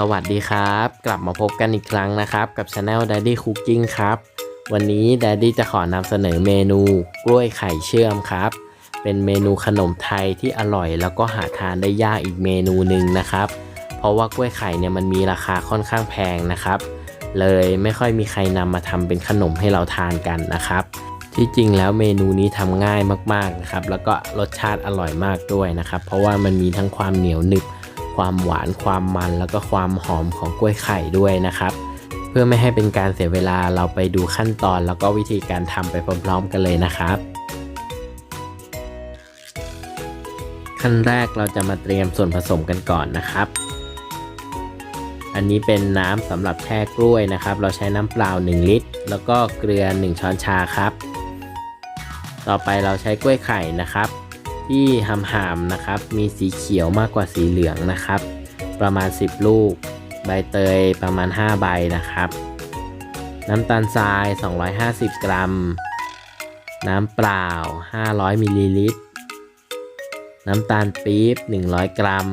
สวัสดีครับ กลับมาพบกันอีกครั้งนะครับ กับ Channel Daddy Cooking ครับ วันนี้ Daddy จะขอนำเสนอเมนูกล้วยไข่เชื่อมครับ เป็นเมนูขนมไทยที่อร่อย แล้วก็หาทานได้ยากอีกเมนูหนึ่งนะครับ เพราะว่ากล้วยไข่เนี่ยมันมีราคาค่อนข้างแพงนะครับ เลยไม่ค่อยมีใครนำมาทำเป็นขนมให้เราทานกันนะครับ ที่จริงแล้วเมนูนี้ทำง่ายมากๆนะครับ แล้วก็รสชาติอร่อยมากด้วยนะครับ เพราะว่ามันมีทั้งความเหนียวหนึบ ความหวานความมันแล้วก็ความหอมของกล้วยไข่ด้วยนะครับ เพื่อไม่ให้เป็นการเสียเวลาเราไปดูขั้นตอนแล้วก็วิธีการทำไปพร้อมๆกันเลยนะครับขั้นแรกเราจะมาเตรียมส่วนผสมกันก่อนนะครับ อันนี้เป็นน้ำสำหรับแช่กล้วยนะครับ เราใช้น้ำเปล่า 1 ลิตร แล้วก็เกลือ 1 ช้อนชาครับ ต่อไปเราใช้กล้วยไข่นะครับ ที่หำๆนะครับ มีสีเขียวมากกว่าสีเหลืองนะครับ ประมาณ 10 ลูก ใบเตยประมาณ 5 ใบนะครับ น้ำตาลทราย 250 กรัม น้ำเปล่า 500 มิลลิลิตร น้ำตาลปี๊บ 100 กรัม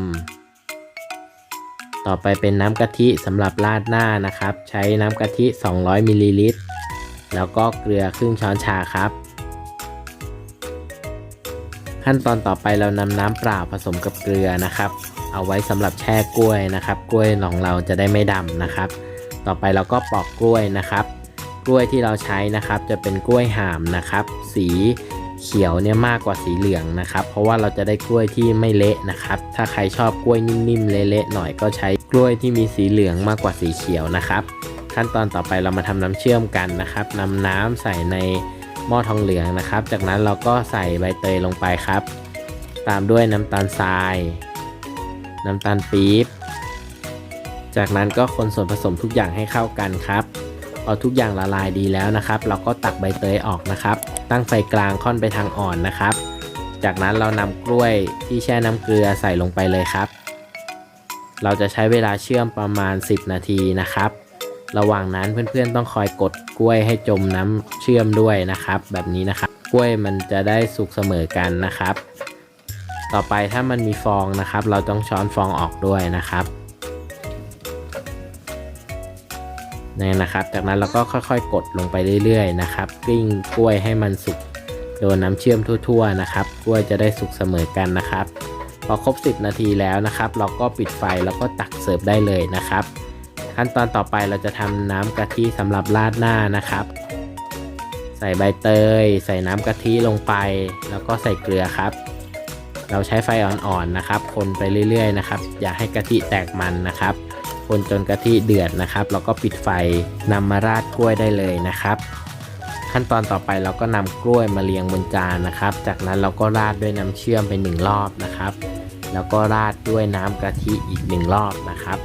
ต่อไปเป็นน้ำกะทิสำหรับราดหน้านะครับ ใช้น้ำกะทิ 200 มิลลิลิตร แล้วก็เกลือครึ่งช้อนชาครับ ขั้นตอนต่อไปเรานำน้ำเปล่าผสมกับเกลือนะครับ เอาไว้สำหรับแช่กล้วยนะครับ กล้วยของเราจะได้ไม่ดำนะครับ ต่อไปเราก็ปอกกล้วยนะครับ กล้วยที่เราใช้นะครับ จะเป็นกล้วยหามนะครับ สีเขียวเนี่ยมากกว่าสีเหลืองนะครับ เพราะว่าเราจะได้กล้วยที่ไม่เละนะครับ ถ้าใครชอบกล้วยนิ่มๆเละๆหน่อยก็ใช้กล้วยที่มีสีเหลืองมากกว่าสีเขียวนะครับ ขั้นตอนต่อไปเรามาทำน้ำเชื่อมกันนะครับนำน้ำใส่ใน หม้อทองเหลืองนะครับ จากนั้นเราก็ใส่ใบเตยลงไปครับ ตามด้วยน้ำตาลทราย น้ำตาลปี๊บ จากนั้นก็คนส่วนผสมทุกอย่างให้เข้ากันครับพอทุกอย่างละลายดีแล้วนะครับ เราก็ตักใบเตยออกนะครับ ตั้งไฟกลางค่อนไปทางอ่อนนะครับ จากนั้นเรานำกล้วยที่แช่น้ำเกลือใส่ลงไปเลยครับ เราจะใช้เวลาเชื่อมประมาณ 10 นาทีนะครับ ระหว่างนั้นเพื่อนๆต้องคอยกดกล้วยให้จมน้ำเชื่อมด้วยนะครับ แบบนี้นะครับ กล้วยมันจะได้สุกเสมอกันนะครับ ต่อไปถ้ามันมีฟองนะครับ เราต้องช้อนฟองออกด้วยนะครับนี่นะครับ จากนั้นเราก็ค่อยๆ กดลงไปเรื่อยๆนะครับกลิ้งกล้วยให้มันสุกโดนน้ำเชื่อมทั่วๆนะครับ กล้วยจะได้สุกเสมอกันนะครับ พอครบ 10 นาทีแล้วนะครับ เราก็ปิดไฟแล้วก็ตักเสิร์ฟได้เลยนะครับ ขั้นตอนต่อไปเราจะทำน้ำกะทิสำหรับราดหน้านะครับ ใส่ใบเตย ใส่น้ำกะทิลงไป แล้วก็ใส่เกลือครับ เราใช้ไฟอ่อนๆนะครับ คนไปเรื่อยๆนะครับ อย่าให้กะทิแตกมันนะครับ คนจนกะทิเดือดนะครับแล้วก็ปิดไฟนำมาราดกล้วยได้เลยนะครับ ขั้นตอนต่อไปเราก็นำกล้วยมาเรียงบนจานนะครับ จากนั้นเราก็ราดด้วยน้ำเชื่อมไปหนึ่งรอบนะครับ แล้วก็ราดด้วยน้ำกะทิอีกหนึ่งรอบนะครับ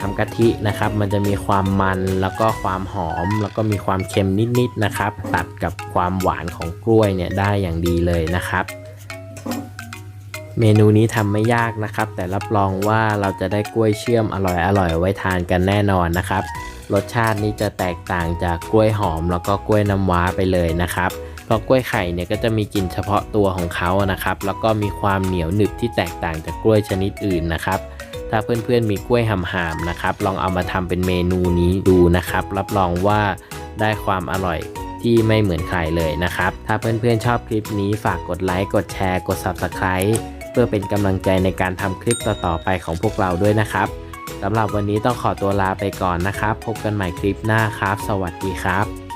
ทำกะทินะครับ มันจะมีความมันแล้วก็ความหอม แล้วก็มีความเค็มนิดๆนะครับ ตัดกับความหวานของกล้วยเนี่ยได้อย่างดีเลยนะครับ เมนูนี้ทำไม่ยากนะครับ แต่รับรองว่าเราจะได้กล้วยเชื่อมอร่อยๆไว้ทานกันแน่นอนนะครับ รสชาตินี้จะแตกต่างจากกล้วยหอม แล้วก็กล้วยน้ำว้าไปเลยนะครับเพราะกล้วยไข่เนี่ยก็จะมีกลิ่นเฉพาะตัวของเขานะครับ แล้วก็มีความเหนียวหนึบที่แตกต่างจากกล้วยชนิดอื่นนะครับ ถ้าเพื่อนๆมีกล้วยหำๆนะครับ ลองเอามาทำเป็นเมนูนี้ดูนะครับ รับรองว่าได้ความอร่อยที่ไม่เหมือนใครเลยนะครับ ถ้าเพื่อนๆชอบคลิปนี้ฝากกดไลค์ กดแชร์ กด Subscribe เพื่อเป็นกำลังใจในการทำคลิปต่อๆไปของพวกเราด้วยนะครับสำหรับวันนี้ต้องขอตัวลาไปก่อนนะครับ พบกันใหม่คลิปหน้าครับ สวัสดีครับ